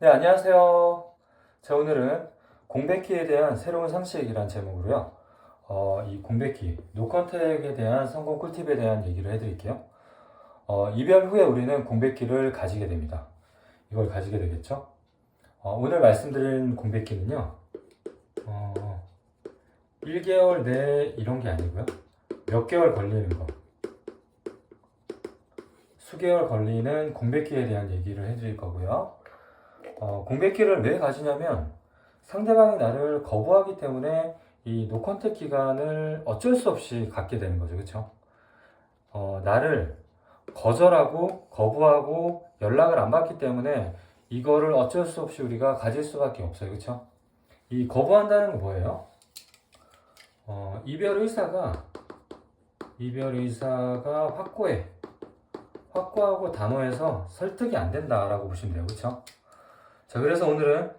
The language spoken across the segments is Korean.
네, 안녕하세요. 자, 오늘은 공백기에 대한 새로운 상식이란 제목으로요. 어, 이 공백기, 노컨택에 대한 성공 꿀팁에 대한 얘기를 해드릴게요. 어, 이별 후에 우리는 공백기를 가지게 됩니다. 이걸 가지게 되겠죠? 어, 오늘 말씀드린 공백기는요, 어, 1개월 내 이런 게 아니고요. 몇 개월 걸리는 거. 수개월 걸리는 공백기에 대한 얘기를 해드릴 거고요. 어, 공백기를 왜 가지냐면 상대방이 나를 거부하기 때문에 이 노컨택 기간을 어쩔 수 없이 갖게 되는 거죠. 그렇죠? 어, 나를 거절하고 거부하고 연락을 안 받기 때문에 이거를 어쩔 수 없이 우리가 가질 수밖에 없어요. 그렇죠? 이 거부한다는 건 뭐예요? 어, 이별 의사가 이별 의사가 확고해. 확고하고 단호해서 설득이 안 된다라고 보시면 돼요. 그렇죠? 자, 그래서 오늘은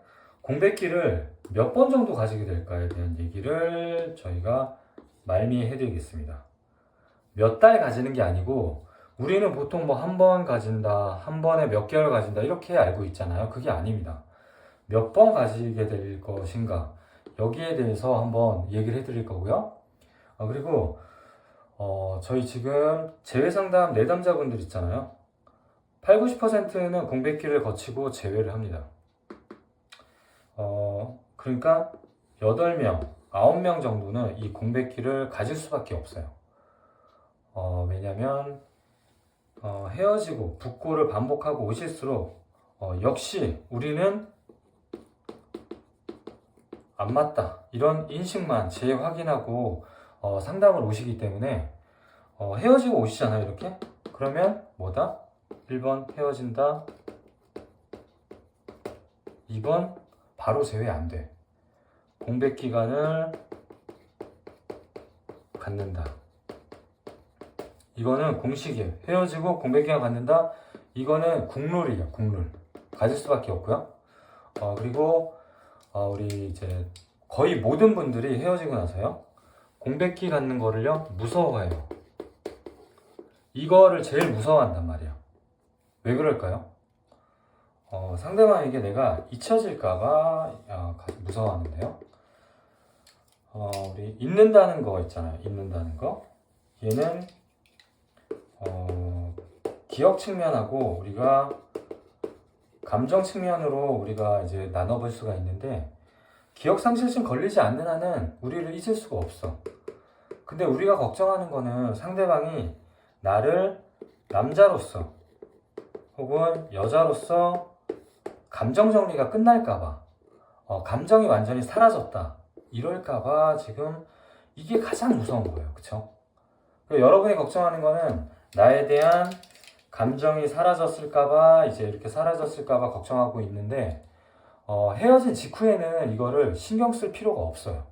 공백기를 몇 번 정도 가지게 될까에 대한 얘기를 저희가 말미해 드리겠습니다. 몇 달 가지는 게 아니고 우리는 보통 뭐 한 번 가진다, 한 번에 몇 개월 가진다 이렇게 알고 있잖아요. 그게 아닙니다. 몇 번 가지게 될 것인가 여기에 대해서 한번 얘기를 해드릴 거고요. 아, 그리고 어, 저희 지금 재외 상담 내담자분들 있잖아요. 8, 90%는 공백기를 거치고 제외를 합니다. 어, 그러니까 8명, 9명 정도는 이 공백기를 가질 수밖에 없어요. 어, 왜냐면 어, 헤어지고 북고를 반복하고 오실수록 어, 역시 우리는 안 맞다 이런 인식만 재확인하고 어, 상담을 오시기 때문에 어, 헤어지고 오시잖아요 이렇게 그러면 뭐다? 1번 헤어진다 2번 바로 제외 안 돼. 공백 기간을 갖는다. 이거는 공식이에요. 헤어지고 공백 기간 갖는다. 이거는 국룰이에요. 국룰. 가질 수밖에 없고요. 어, 그리고 어, 우리 이제 거의 모든 분들이 헤어지고 나서요. 공백기 갖는 거를요 무서워해요. 이거를 제일 무서워한단 말이에요. 왜 그럴까요? 어, 상대방에게 내가 잊혀질까봐 어, 무서워하는데요. 어, 우리 잊는다는 거 있잖아요. 잊는다는 거. 얘는 어, 기억 측면하고 우리가 감정 측면으로 우리가 이제 나눠볼 수가 있는데 기억 상실증 걸리지 않는 한은 우리를 잊을 수가 없어. 근데 우리가 걱정하는 거는 상대방이 나를 남자로서 혹은 여자로서 감정 정리가 끝날까봐, 어, 감정이 완전히 사라졌다. 이럴까봐 지금 이게 가장 무서운 거예요. 그쵸? 여러분이 걱정하는 거는 나에 대한 감정이 사라졌을까봐, 이제 이렇게 사라졌을까봐 걱정하고 있는데, 어, 헤어진 직후에는 이거를 신경 쓸 필요가 없어요.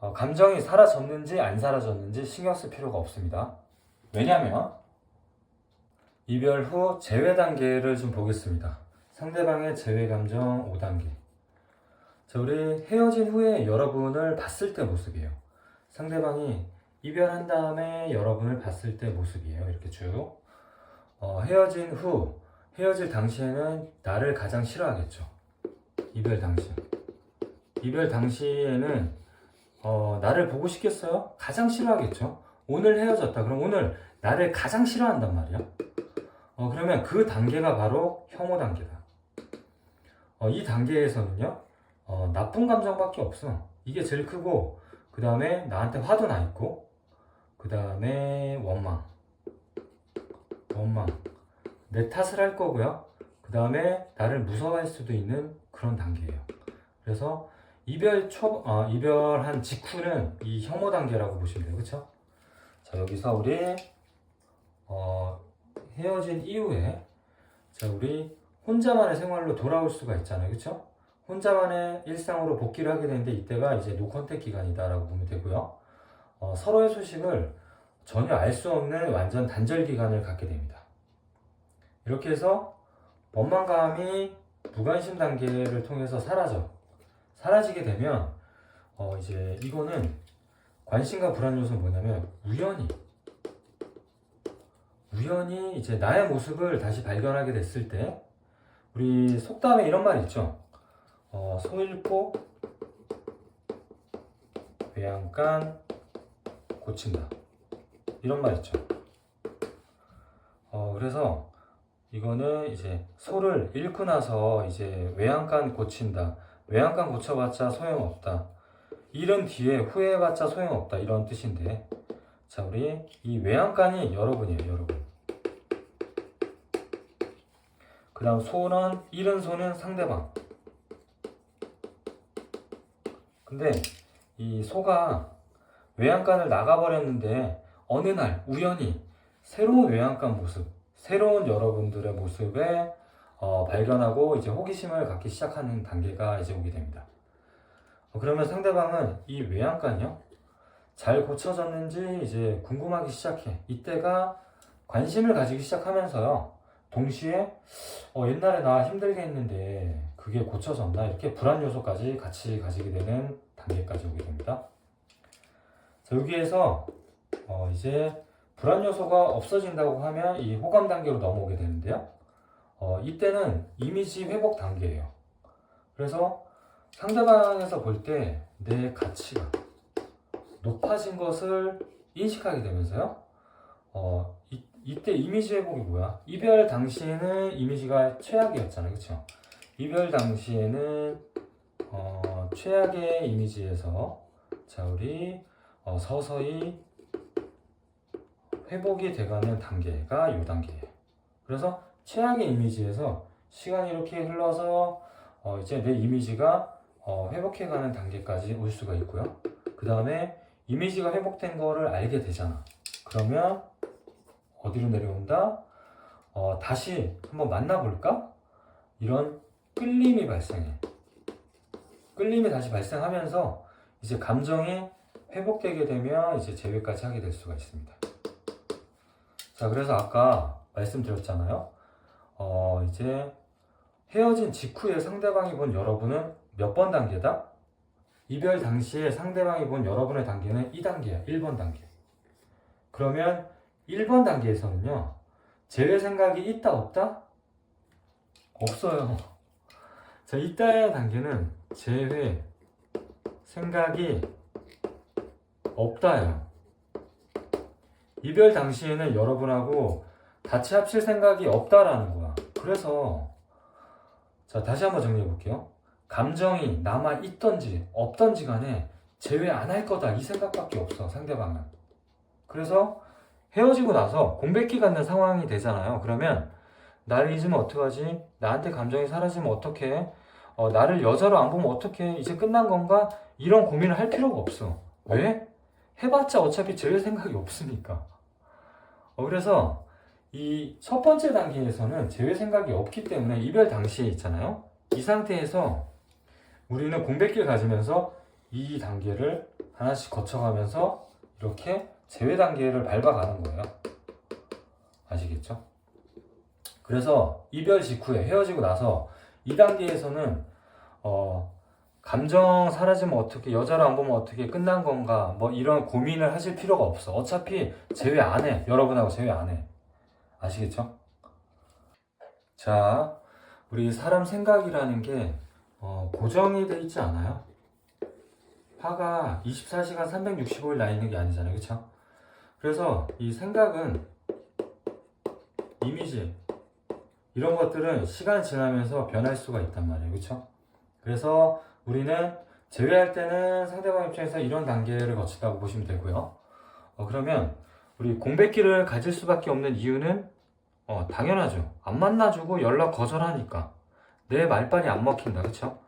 어, 감정이 사라졌는지 안 사라졌는지 신경 쓸 필요가 없습니다. 왜냐면, 이별 후 제외 단계를 좀 보겠습니다. 상대방의 제외 감정 5단계. 자, 우리 헤어진 후에 여러분을 봤을 때 모습이에요. 상대방이 이별한 다음에 여러분을 봤을 때 모습이에요. 이렇게 쭉. 어, 헤어진 후, 헤어질 당시에는 나를 가장 싫어하겠죠. 이별 당시. 이별 당시에는 어, 나를 보고 싶겠어요? 가장 싫어하겠죠. 오늘 헤어졌다. 그럼 오늘 나를 가장 싫어한단 말이야. 어, 그러면 그 단계가 바로 혐오 단계다. 어, 이 단계에서는요, 어, 나쁜 감정밖에 없어. 이게 제일 크고, 그 다음에 나한테 화도 나 있고, 그 다음에 원망. 원망. 내 탓을 할 거고요. 그 다음에 나를 무서워할 수도 있는 그런 단계예요. 그래서 이별 초, 어, 이별한 직후는 이 혐오 단계라고 보시면 돼요. 그쵸? 자, 여기서 우리, 어, 헤어진 이후에, 자, 우리 혼자만의 생활로 돌아올 수가 있잖아요. 그쵸? 혼자만의 일상으로 복귀를 하게 되는데 이때가 이제 노컨택 기간이다라고 보면 되고요. 어, 서로의 소식을 전혀 알 수 없는 완전 단절 기간을 갖게 됩니다. 이렇게 해서 원망감이 무관심 단계를 통해서 사라져. 사라지게 되면 어, 이제 이거는 관심과 불안 요소는 뭐냐면 우연히 우연히 이제 나의 모습을 다시 발견하게 됐을 때 우리 속담에 이런 말 있죠. 어, 소 잃고 외양간 고친다. 이런 말 있죠. 어, 그래서 이거는 이제 소를 잃고 나서 이제 외양간 고친다. 외양간 고쳐봤자 소용없다. 잃은 뒤에 후회해봤자 소용없다. 이런 뜻인데. 자, 우리 이 외양간이 여러분이에요, 여러분. 그 다음 소는, 잃은 소는 상대방. 근데 이 소가 외양간을 나가버렸는데 어느 날 우연히 새로운 외양간 모습, 새로운 여러분들의 모습에 어, 발견하고 이제 호기심을 갖기 시작하는 단계가 이제 오게 됩니다. 어, 그러면 상대방은 이 외양간이요 잘 고쳐졌는지 이제 궁금하기 시작해. 이때가 관심을 가지기 시작하면서요. 동시에 어, 옛날에 나 힘들게 했는데 그게 고쳐졌나 이렇게 불안 요소까지 같이 가지게 되는 단계까지 오게 됩니다. 자, 여기에서 어, 이제 불안 요소가 없어진다고 하면 이 호감 단계로 넘어오게 되는데요. 어, 이때는 이미지 회복 단계예요. 그래서 상대방에서 볼 때 내 가치가 높아진 것을 인식하게 되면서요. 어, 이, 이때 이미지 회복이 뭐야? 이별 당시에는 이미지가 최악이었잖아요. 그쵸? 이별 당시에는 어, 최악의 이미지에서 자 우리 어, 서서히 회복이 돼가는 단계가 이 단계예요. 그래서 최악의 이미지에서 시간이 이렇게 흘러서 어, 이제 내 이미지가 어, 회복해가는 단계까지 올 수가 있고요. 그 다음에 이미지가 회복된 거를 알게 되잖아. 그러면 어디로 내려온다? 어, 다시 한번 만나볼까? 이런 끌림이 발생해. 끌림이 다시 발생하면서 이제 감정이 회복되게 되면 이제 재회까지 하게 될 수가 있습니다. 자, 그래서 아까 말씀드렸잖아요. 어, 이제 헤어진 직후에 상대방이 본 여러분은 몇 번 단계다? 이별 당시에 상대방이 본 여러분의 단계는 2단계야. 1번 단계. 그러면 1번 단계에서는요. 재회 생각이 있다 없다? 없어요. 자, 이따의 단계는 재회 생각이 없다예요. 이별 당시에는 여러분하고 같이 합칠 생각이 없다라는 거야. 그래서 자 다시 한번 정리해 볼게요. 감정이 남아 있던지 없던지 간에 제외 안 할 거다 이 생각밖에 없어 상대방은. 그래서 헤어지고 나서 공백기 갖는 상황이 되잖아요. 그러면 나를 잊으면 어떡하지? 나한테 감정이 사라지면 어떡해? 어, 나를 여자로 안 보면 어떡해? 이제 끝난 건가? 이런 고민을 할 필요가 없어. 왜? 해봤자 어차피 제외 생각이 없으니까. 어, 그래서 이 첫 번째 단계에서는 제외 생각이 없기 때문에 이별 당시에 있잖아요. 이 상태에서 우리는 공백기를 가지면서 이 단계를 하나씩 거쳐가면서 이렇게 제외 단계를 밟아가는 거예요. 아시겠죠? 그래서 이별 직후에 헤어지고 나서 이 단계에서는 어, 감정 사라지면 어떻게 여자를 안 보면 어떻게 끝난 건가 뭐 이런 고민을 하실 필요가 없어 어차피 제외 안 해 여러분하고 제외 안 해 아시겠죠? 자 우리 사람 생각이라는 게 어, 고정이 돼 있지 않아요 화가 24시간 365일 나 있는 게 아니잖아요 그쵸? 그래서 이 생각은 이미지 이런 것들은 시간 지나면서 변할 수가 있단 말이에요 그쵸? 그래서 우리는 제외할 때는 상대방 입장에서 이런 단계를 거친다고 보시면 되고요. 어, 그러면 우리 공백기를 가질 수밖에 없는 이유는 어, 당연하죠. 안 만나주고 연락 거절하니까 내 말빨이 안 먹힌다, 그렇죠?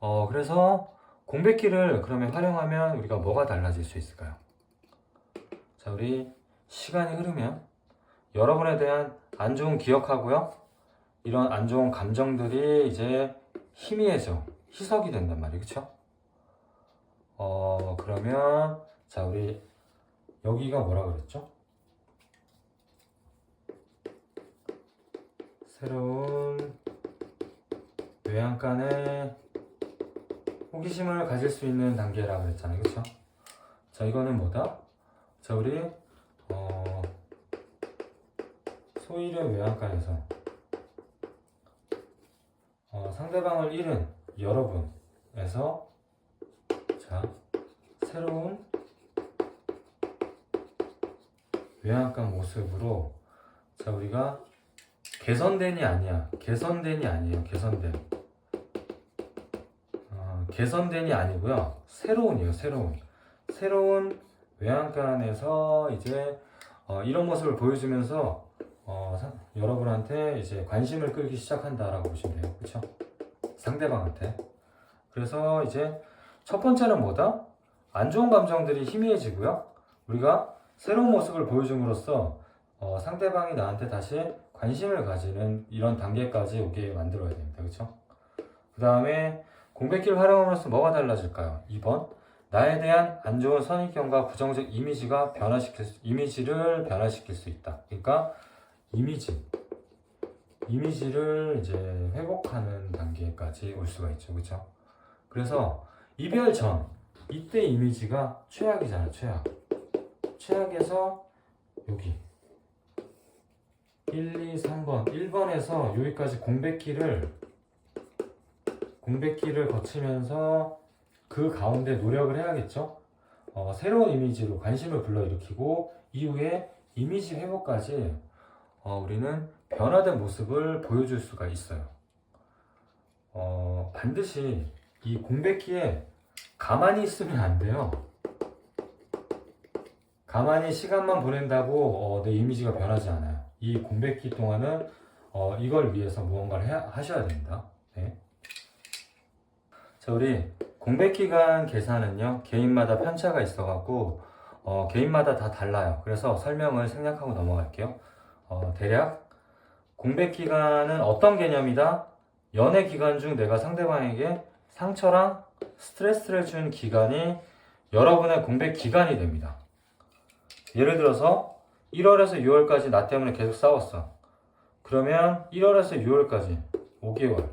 어, 그래서 공백기를 그러면 활용하면 우리가 뭐가 달라질 수 있을까요? 자, 우리 시간이 흐르면 여러분에 대한 안 좋은 기억하고요. 이런 안 좋은 감정들이 이제 희미해져. 희석이 된단 말이에요. 그쵸? 어, 그러면, 자, 우리, 여기가 뭐라 그랬죠? 새로운 외양간에 호기심을 가질 수 있는 단계라 그랬잖아요. 그쵸? 자, 이거는 뭐다? 자, 우리, 어, 소일의 외양간에서. 어, 상대방을 잃은 여러분에서 자 새로운 외양간 모습으로 자 우리가 개선된이 아니야. 개선된이 아니에요. 개선된 어, 개선된이 아니고요. 새로운이에요 새로운. 새로운 외양간에서 이제 어, 이런 모습을 보여주면서 어, 사- 여러분한테 이제 관심을 끌기 시작한다라고 보시면 돼요 그렇죠 상대방한테 그래서 이제 첫 번째는 뭐다 안 좋은 감정들이 희미해지고요 우리가 새로운 모습을 보여줌으로써 어, 상대방이 나한테 다시 관심을 가지는 이런 단계까지 오게 만들어야 됩니다. 그렇죠? 그 다음에 공백기를 활용함으로써 뭐가 달라질까요? 2번 나에 대한 안 좋은 선입견과 부정적 이미지가 변화시킬 수, 이미지를 변화시킬 수 있다. 그러니까 이미지 이미지를 이제 회복하는 단계까지 올 수가 있죠. 그렇죠? 그래서 이별 전 이때 이미지가 최악이잖아. 최악. 최악에서 여기 1, 2, 3번 1번에서 여기까지 공백기를 공백기를 거치면서 그 가운데 노력을 해야겠죠 어, 새로운 이미지로 관심을 불러일으키고 이후에 이미지 회복까지 어, 우리는 변화된 모습을 보여줄 수가 있어요 어, 반드시 이 공백기에 가만히 있으면 안 돼요 가만히 시간만 보낸다고 어, 내 이미지가 변하지 않아요. 이 공백기 동안은 어, 이걸 위해서 무언가를 해, 하셔야 됩니다. 네. 자, 우리 공백 기간 계산은요 개인마다 편차가 있어 갖고 어, 개인마다 다 달라요. 그래서 설명을 생략하고 넘어갈게요. 어, 대략 공백 기간은 어떤 개념이다? 연애 기간 중 내가 상대방에게 상처랑 스트레스를 준 기간이 여러분의 공백 기간이 됩니다. 예를 들어서 1월에서 6월까지 나 때문에 계속 싸웠어. 그러면 1월에서 6월까지 5개월.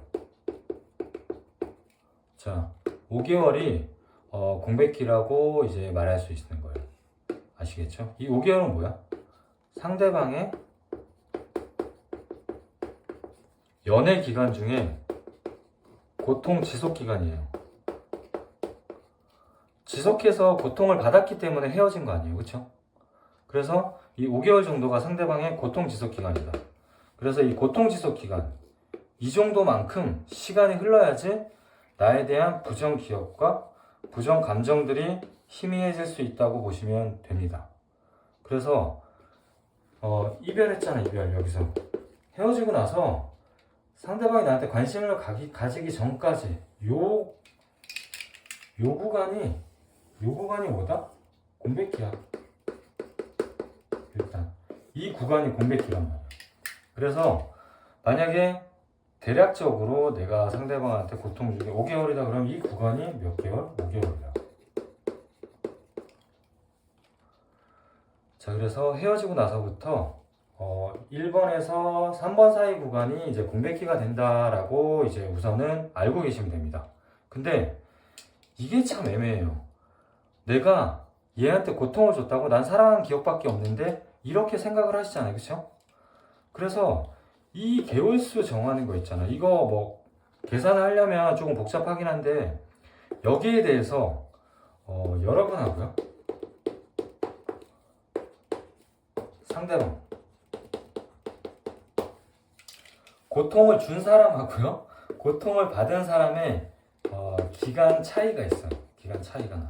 자, 5개월이 어, 공백기라고 이제 말할 수 있는 거예요. 아시겠죠? 이 5개월은 뭐야? 상대방의 연애 기간 중에 고통 지속 기간이에요. 지속해서 고통을 받았기 때문에 헤어진 거 아니에요. 그렇죠? 그래서 이 5개월 정도가 상대방의 고통 지속 기간이다. 그래서 이 고통 지속 기간 이 정도만큼 시간이 흘러야지 나에 대한 부정 기억과 부정 감정들이 희미해질 수 있다고 보시면 됩니다. 그래서 어, 이별했잖아 이별 여기서 헤어지고 나서 상대방이 나한테 관심을 가기, 가지기 전까지 요, 요 구간이 요 구간이 뭐다? 공백기야. 일단 이 구간이 공백기란 말이야. 그래서 만약에 대략적으로 내가 상대방한테 고통 주게 5개월이다 그러면 이 구간이 몇 개월? 5개월이다. 자 그래서 헤어지고 나서부터 어, 1번에서 3번 사이 구간이 이제 공백기가 된다라고 이제 우선은 알고 계시면 됩니다. 근데 이게 참 애매해요. 내가 얘한테 고통을 줬다고 난 사랑한 기억밖에 없는데 이렇게 생각을 하시잖아요. 그쵸? 그래서 이 개월수 정하는 거 있잖아. 이거 뭐 계산을 하려면 조금 복잡하긴 한데 여기에 대해서 어, 여러분하고요. 상대방 고통을 준 사람하고요. 고통을 받은 사람의 어, 기간 차이가 있어요. 기간 차이가 나.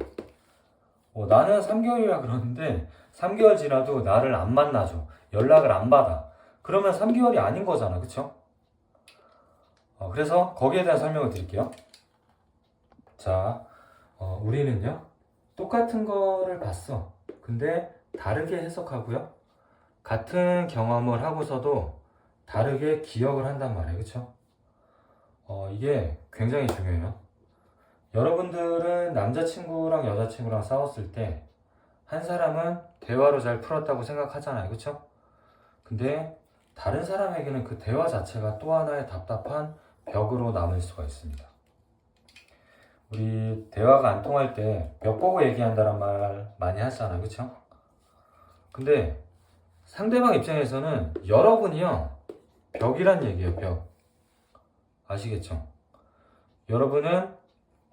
어, 나는 3개월이라 그러는데 3개월 지나도 나를 안 만나줘. 연락을 안 받아. 그러면 3개월이 아닌 거잖아. 그쵸? 어, 그래서 거기에 대한 설명을 드릴게요. 자, 어, 우리는요. 똑같은 거를 봤어. 근데 다르게 해석하고요. 같은 경험을 하고서도 다르게 기억을 한단 말이에요. 그쵸? 어, 이게 굉장히 중요해요. 여러분들은 남자친구랑 여자친구랑 싸웠을 때 한 사람은 대화로 잘 풀었다고 생각하잖아요. 그쵸? 근데 다른 사람에게는 그 대화 자체가 또 하나의 답답한 벽으로 남을 수가 있습니다. 우리 대화가 안 통할 때 벽 보고 얘기한다는 말 많이 하잖아요. 그쵸? 근데 상대방 입장에서는 여러분이요. 벽이란 얘기예요, 벽. 아시겠죠? 여러분은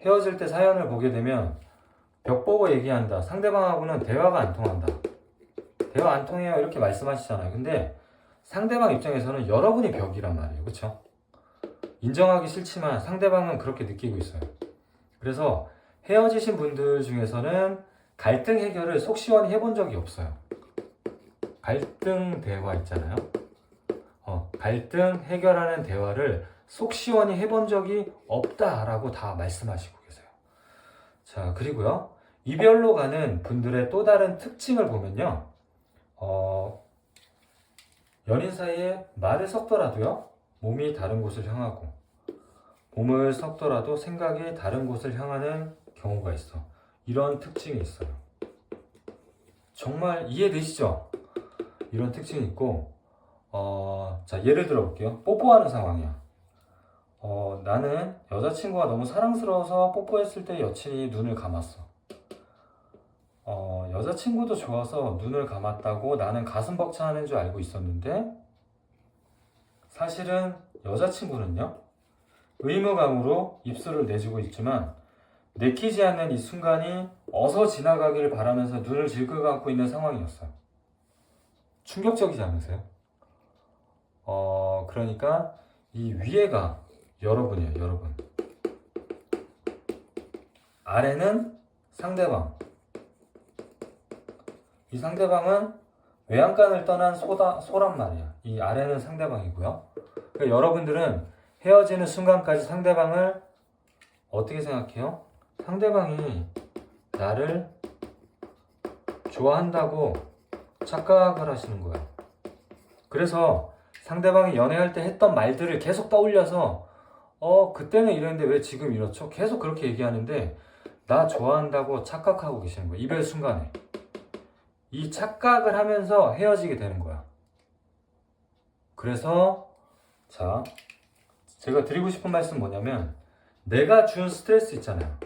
헤어질 때 사연을 보게 되면 벽 보고 얘기한다. 상대방하고는 대화가 안 통한다. 대화 안 통해요. 이렇게 말씀하시잖아요. 근데 상대방 입장에서는 여러분이 벽이란 말이에요. 그쵸? 인정하기 싫지만 상대방은 그렇게 느끼고 있어요. 그래서 헤어지신 분들 중에서는 갈등 해결을 속 시원히 해본 적이 없어요. 갈등 대화 있잖아요. 어, 갈등 해결하는 대화를 속 시원히 해본 적이 없다라고 다 말씀하시고 계세요. 자, 그리고요. 이별로 가는 분들의 또 다른 특징을 보면요. 어, 연인 사이에 말을 섞더라도요. 몸이 다른 곳을 향하고 몸을 섞더라도 생각이 다른 곳을 향하는 경우가 있어. 이런 특징이 있어요. 정말 이해되시죠? 이런 특징이 있고, 어, 자, 예를 들어 볼게요. 뽀뽀하는 상황이야. 어, 나는 여자친구가 너무 사랑스러워서 뽀뽀했을 때 여친이 눈을 감았어. 어, 여자친구도 좋아서 눈을 감았다고 나는 가슴 벅차하는 줄 알고 있었는데, 사실은 여자친구는요, 의무감으로 입술을 내주고 있지만, 내키지 않는 이 순간이 어서 지나가기를 바라면서 눈을 질끈 감고 있는 상황이었어요. 충격적이지 않으세요? 어, 그러니까 이 위에가 여러분이에요, 여러분. 아래는 상대방. 이 상대방은 외양간을 떠난 소다, 소란 말이야. 이 아래는 상대방이고요. 그러니까 여러분들은 헤어지는 순간까지 상대방을 어떻게 생각해요? 상대방이 나를 좋아한다고 착각을 하시는 거예요. 그래서 상대방이 연애할 때 했던 말들을 계속 떠올려서 어 그때는 이랬는데 왜 지금 이렇죠? 계속 그렇게 얘기하는데 나 좋아한다고 착각하고 계시는 거예요. 이별 순간에 이 착각을 하면서 헤어지게 되는 거야. 그래서 자 제가 드리고 싶은 말씀 뭐냐면 내가 준 스트레스 있잖아요.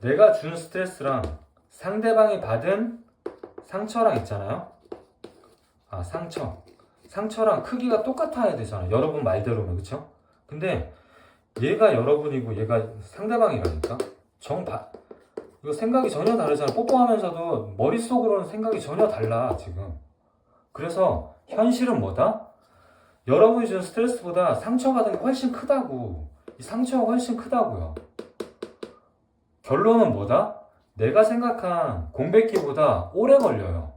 내가 준 스트레스랑 상대방이 받은 상처랑 있잖아요. 아, 상처. 상처랑 크기가 똑같아야 되잖아요. 여러분 말대로면, 그쵸? 근데 얘가 여러분이고 얘가 상대방이라니까? 정, 바, 이거 생각이 전혀 다르잖아. 뽀뽀하면서도 머릿속으로는 생각이 전혀 달라, 지금. 그래서 현실은 뭐다? 여러분이 준 스트레스보다 상처받은 게 훨씬 크다고. 이 상처가 훨씬 크다고요. 결론은 뭐다? 내가 생각한 공백기보다 오래 걸려요.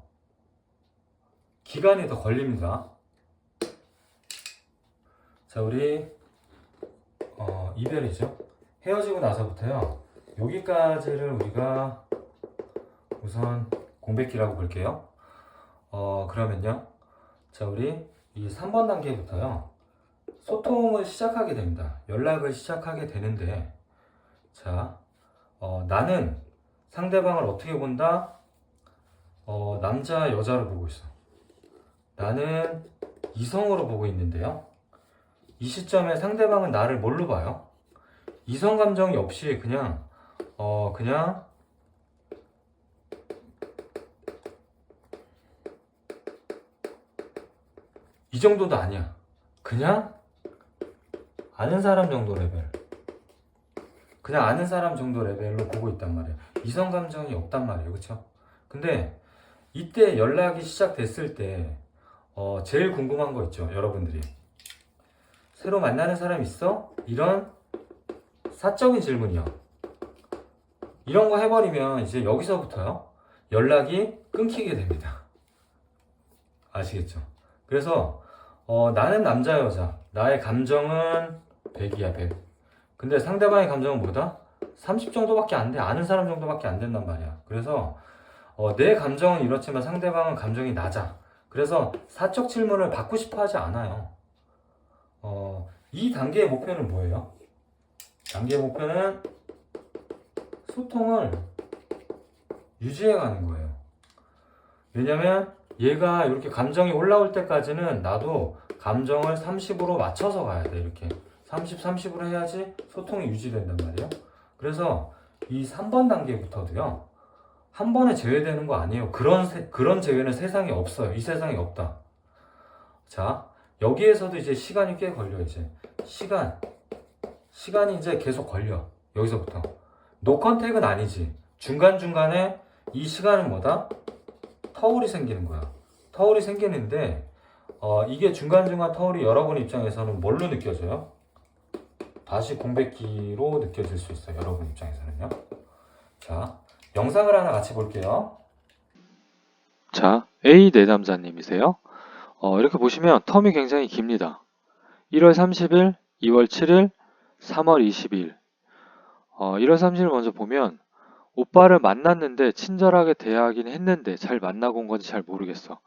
기간이 더 걸립니다. 자, 우리 어, 이별이죠. 헤어지고 나서부터요. 여기까지를 우리가 우선 공백기라고 볼게요. 어, 그러면요. 자, 우리 이 3번 단계부터요. 소통을 시작하게 됩니다. 연락을 시작하게 되는데, 자, 어, 나는 상대방을 어떻게 본다? 어, 남자, 여자로 보고 있어. 나는 이성으로 보고 있는데요. 이 시점에 상대방은 나를 뭘로 봐요? 이성 감정이 없이 그냥, 어, 그냥, 이 정도도 아니야. 그냥 아는 사람 정도 레벨. 그냥 아는 사람 정도 레벨로 보고 있단 말이에요. 이성 감정이 없단 말이에요. 그쵸? 근데 이때 연락이 시작됐을 때, 어, 제일 궁금한 거 있죠. 여러분들이. 새로 만나는 사람 있어? 이런 사적인 질문이요. 이런 거 해버리면 이제 여기서부터요. 연락이 끊기게 됩니다. 아시겠죠? 그래서, 어, 나는 남자, 여자. 나의 감정은 100이야, 100. 근데 상대방의 감정은 뭐다? 30 정도밖에 안 돼. 아는 사람 정도밖에 안 된단 말이야. 그래서 어, 내 감정은 이렇지만 상대방은 감정이 낮아. 그래서 사적 질문을 받고 싶어 하지 않아요. 어, 이 단계의 목표는 뭐예요? 단계의 목표는 소통을 유지해 가는 거예요. 왜냐면 얘가 이렇게 감정이 올라올 때까지는 나도 감정을 30으로 맞춰서 가야 돼. 이렇게. 30, 30으로 해야지 소통이 유지된단 말이에요. 그래서 이 3번 단계부터도요. 한 번에 제외되는 거 아니에요. 그런 세- 그런 제외는 세상에 없어요. 이 세상에 없다. 자, 여기에서도 이제 시간이 꽤 걸려 이제 시간 시간이 이제 계속 걸려 여기서부터 노컨택은 아니지 중간 중간에 이 시간은 뭐다 터울이 생기는 거야 터울이 생기는데 어, 이게 중간 중간 터울이 여러분 입장에서는 뭘로 느껴져요? 다시 공백기로 느껴질 수 있어요 여러분 입장에서는요 자 영상을 하나 같이 볼게요 자, A 내담자님이세요. 어, 이렇게 보시면 텀이 굉장히 깁니다. 1월 30일, 2월 7일, 3월 22일. 어, 1월 30일 먼저 보면 오빠를 만났는데 친절하게 대하긴 했는데 잘 만나고 온 건지 잘 모르겠어.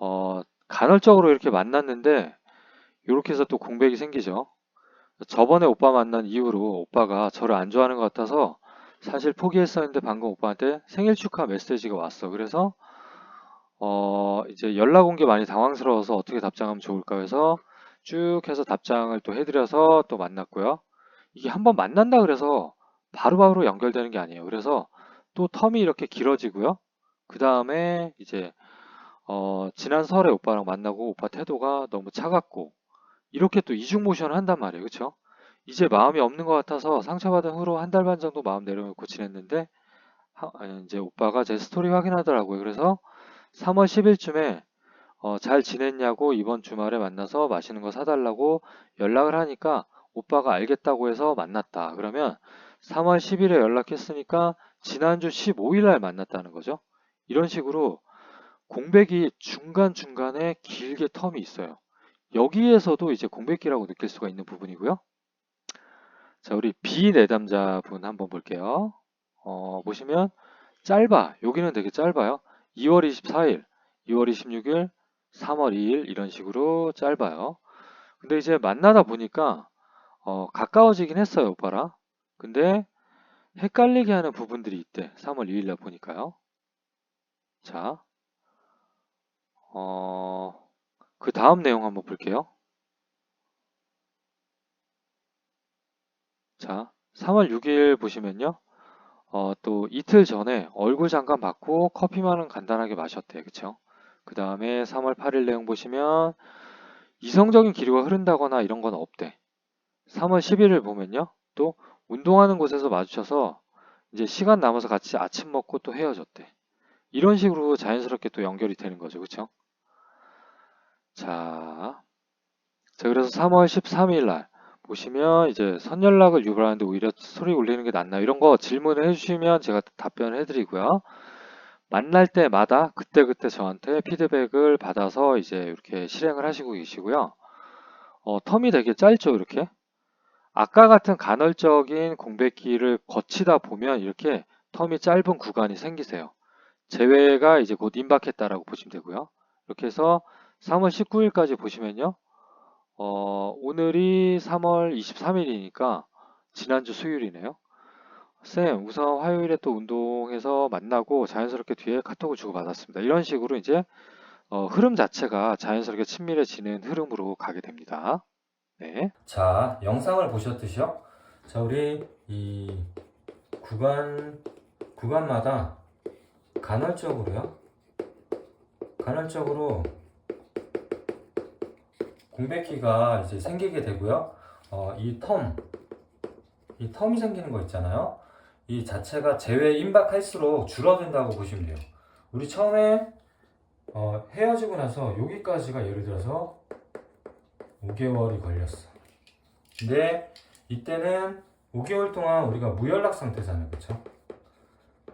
어, 간헐적으로 이렇게 만났는데 이렇게 해서 또 공백이 생기죠. 저번에 오빠 만난 이후로 오빠가 저를 안 좋아하는 것 같아서 사실 포기했었는데 방금 오빠한테 생일 축하 메시지가 왔어. 그래서 어, 이제 연락 온 게 많이 당황스러워서 어떻게 답장하면 좋을까 해서 쭉 해서 답장을 또 해드려서 또 만났고요. 이게 한번 만난다 그래서 바로바로 연결되는 게 아니에요. 그래서 또 텀이 이렇게 길어지고요. 그 다음에 이제 어, 지난 설에 오빠랑 만나고 오빠 태도가 너무 차갑고 이렇게 또 이중 모션을 한단 말이에요. 그쵸? 이제 마음이 없는 것 같아서 상처받은 후로 한 달 반 정도 마음 내려놓고 지냈는데 하- 이제 오빠가 제 스토리 확인하더라고요. 그래서 3월 10일쯤에 어, 잘 지냈냐고 이번 주말에 만나서 맛있는 거 사달라고 연락을 하니까 오빠가 알겠다고 해서 만났다. 그러면 3월 10일에 연락했으니까 지난주 15일 날 만났다는 거죠. 이런 식으로 공백이 중간중간에 길게 텀이 있어요. 여기에서도 이제 공백기라고 느낄 수가 있는 부분이고요. 자, 우리 B 내담자분 한번 볼게요. 어, 보시면 짧아. 여기는 되게 짧아요. 2월 24일, 2월 26일, 3월 2일 이런 식으로 짧아요. 근데 이제 만나다 보니까 어, 가까워지긴 했어요, 오빠랑. 근데 헷갈리게 하는 부분들이 있대. 3월 2일 날 보니까요. 자, 어, 그 다음 내용 한번 볼게요. 자, 3월 6일 보시면요. 어, 또 이틀 전에 얼굴 잠깐 받고 커피만은 간단하게 마셨대. 그쵸? 그 다음에 3월 8일 내용 보시면 이성적인 기류가 흐른다거나 이런 건 없대. 3월 11일 보면요. 또 운동하는 곳에서 마주쳐서 이제 시간 남아서 같이 아침 먹고 또 헤어졌대. 이런 식으로 자연스럽게 또 연결이 되는 거죠. 그쵸? 자, 자 그래서 3월 13일 날 보시면 이제 선연락을 유발하는데 오히려 소리 올리는 게 낫나 이런 거 질문을 해주시면 제가 답변을 해드리고요. 만날 때마다 그때그때 저한테 피드백을 받아서 이제 이렇게 실행을 하시고 계시고요. 어, 텀이 되게 짧죠, 이렇게. 아까 같은 간헐적인 공백기를 거치다 보면 이렇게 텀이 짧은 구간이 생기세요. 제외가 이제 곧 임박했다라고 보시면 되고요. 이렇게 해서 3월 19일까지 보시면요. 어, 오늘이 3월 23일이니까 지난주 수요일이네요. 쌤, 우선 화요일에 또 운동해서 만나고 자연스럽게 뒤에 카톡을 주고받았습니다. 이런 식으로 이제 어, 흐름 자체가 자연스럽게 친밀해지는 흐름으로 가게 됩니다. 네. 자, 영상을 보셨듯이요. 자, 우리 이 구간 구간마다 간헐적으로요. 간헐적으로 공백기가 이제 생기게 되고요. 어, 이 텀, 이 텀이 생기는 거 있잖아요. 이 자체가 제외 임박할수록 줄어든다고 보시면 돼요. 우리 처음에 어, 헤어지고 나서 여기까지가 예를 들어서 5개월이 걸렸어. 근데 이때는 5개월 동안 우리가 무연락 상태잖아요. 그쵸?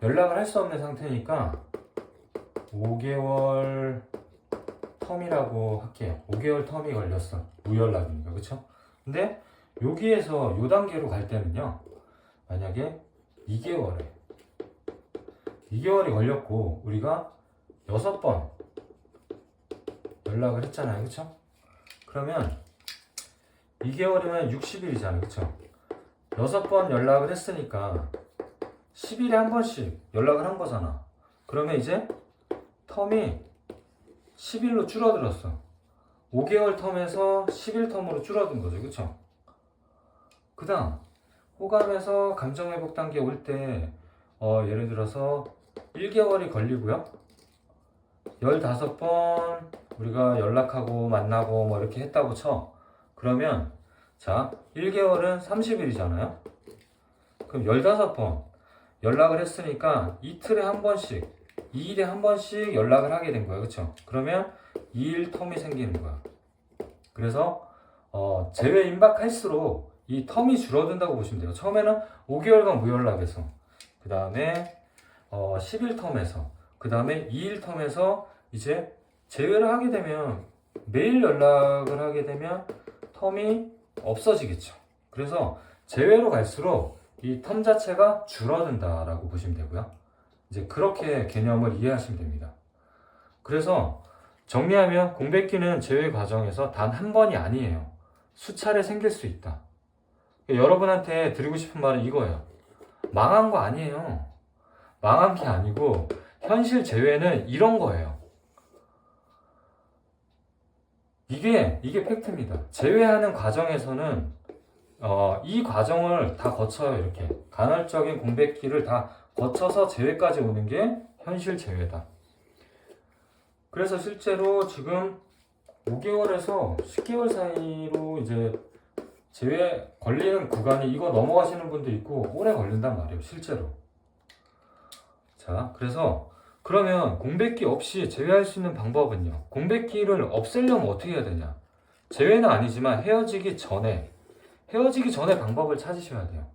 연락을 할 수 없는 상태니까 5개월 텀이라고 할게요. 5개월 텀이 걸렸어. 무연락이니까. 그쵸? 근데 여기에서 요 단계로 갈 때는요. 만약에 2개월에 2개월이 걸렸고 우리가 6번 연락을 했잖아요. 그쵸? 그러면 2개월이면 60일이잖아요. 그쵸? 6번 연락을 했으니까 10일에 한 번씩 연락을 한 거잖아. 그러면 이제 텀이 10일로 줄어들었어. 5개월 텀에서 10일 텀으로 줄어든 거죠. 그쵸? 그 다음, 호감에서 감정회복 단계 올 때, 어, 예를 들어서 1개월이 걸리고요. 15번 우리가 연락하고 만나고 뭐 이렇게 했다고 쳐. 그러면 자, 1개월은 30일이잖아요. 그럼 15번 연락을 했으니까 이틀에 한 번씩, 2일에 한 번씩 연락을 하게 된 거예요. 그쵸? 그러면 2일 텀이 생기는 거야. 그래서 어, 제외 임박할수록 이 텀이 줄어든다고 보시면 돼요. 처음에는 5개월간 무연락에서, 그 다음에 어, 10일 텀에서, 그 다음에 2일 텀에서 이제 제외를 하게 되면 매일 연락을 하게 되면 텀이 없어지겠죠. 그래서 제외로 갈수록 이 텀 자체가 줄어든다라고 보시면 되고요. 이제 그렇게 개념을 이해하시면 됩니다. 그래서 정리하면 공백기는 제외 과정에서 단 한 번이 아니에요. 수차례 생길 수 있다. 여러분한테 드리고 싶은 말은 이거예요. 망한 거 아니에요. 망한 게 아니고 현실 제외는 이런 거예요. 이게 이게 팩트입니다. 제외하는 과정에서는 어, 이 과정을 다 거쳐요. 이렇게 간헐적인 공백기를 다 거쳐서 제외까지 오는 게 현실 제외다. 그래서 실제로 지금 5개월에서 10개월 사이로 이제 제외 걸리는 구간이 이거 넘어가시는 분도 있고 오래 걸린단 말이에요. 실제로. 자, 그래서 그러면 공백기 없이 제외할 수 있는 방법은요. 공백기를 없애려면 어떻게 해야 되냐? 제외는 아니지만 헤어지기 전에 헤어지기 전에 방법을 찾으셔야 돼요.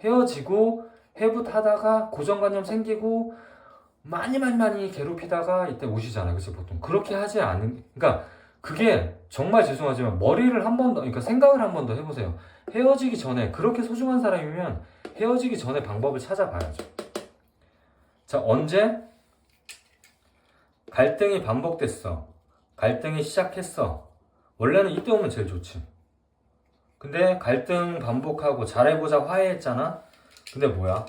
헤어지고 해붓하다가 고정관념 생기고 많이 많이 많이 괴롭히다가 이때 오시잖아요. 그래서 보통 그렇게 하지 않은 그러니까 그게 정말 죄송하지만 머리를 한 번 더 그러니까 생각을 한 번 더 해보세요. 헤어지기 전에 그렇게 소중한 사람이면 헤어지기 전에 방법을 찾아봐야죠. 자 언제 갈등이 반복됐어. 갈등이 시작했어. 원래는 이때 오면 제일 좋지. 근데 갈등 반복하고 잘해보자 화해했잖아. 근데 뭐야?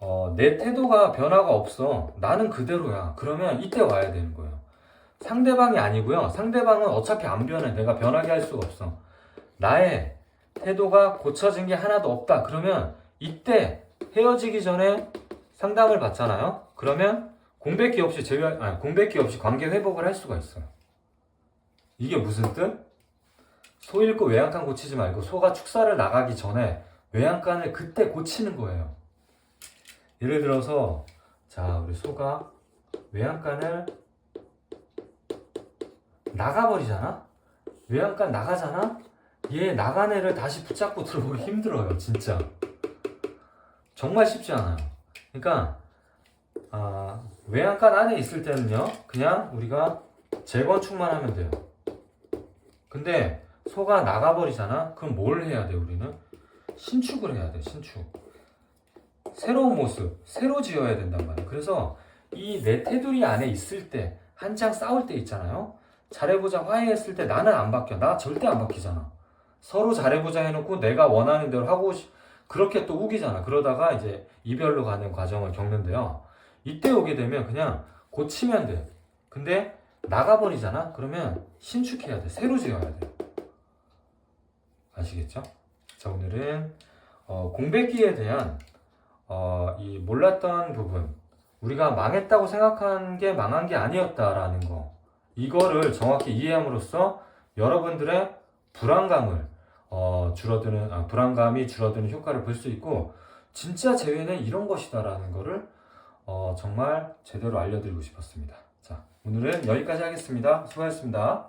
어, 내 태도가 변화가 없어. 나는 그대로야. 그러면 이때 와야 되는 거예요. 상대방이 아니고요. 상대방은 어차피 안 변해. 내가 변하게 할 수가 없어. 나의 태도가 고쳐진 게 하나도 없다. 그러면 이때 헤어지기 전에 상담을 받잖아요. 그러면 공백기 없이 제외, 아니, 공백기 없이 관계 회복을 할 수가 있어요. 이게 무슨 뜻? 소 잃고 외양간 고치지 말고 소가 축사를 나가기 전에 외양간을 그때 고치는 거예요. 예를 들어서 자 우리 소가 외양간을 나가버리잖아. 외양간 나가잖아. 얘 나간 애를 다시 붙잡고 들어오기 힘들어요, 진짜. 정말 쉽지 않아요. 그러니까 아, 외양간 안에 있을 때는요, 그냥 우리가 재건축만 하면 돼요. 근데 소가 나가버리잖아? 그럼 뭘 해야 돼, 우리는? 신축을 해야 돼, 신축. 새로운 모습, 새로 지어야 된단 말이에요. 그래서 이 내 테두리 안에 있을 때, 한창 싸울 때 있잖아요? 잘해보자, 화해했을 때 나는 안 바뀌어. 나 절대 안 바뀌잖아. 서로 잘해보자 해놓고 내가 원하는 대로 하고, 싶- 그렇게 또 우기잖아. 그러다가 이제 이별로 가는 과정을 겪는데요. 이때 오게 되면 그냥 고치면 돼. 근데 나가버리잖아? 그러면 신축해야 돼. 새로 지어야 돼. 아시겠죠? 자, 오늘은 어, 공백기에 대한 어, 이 몰랐던 부분, 우리가 망했다고 생각한 게 망한 게 아니었다라는 거, 이거를 정확히 이해함으로써 여러분들의 불안감을 어, 줄어드는 아, 불안감이 줄어드는 효과를 볼 수 있고 진짜 재회는 이런 것이다라는 거를 어, 정말 제대로 알려드리고 싶었습니다. 자, 오늘은 여기까지 하겠습니다. 수고하셨습니다.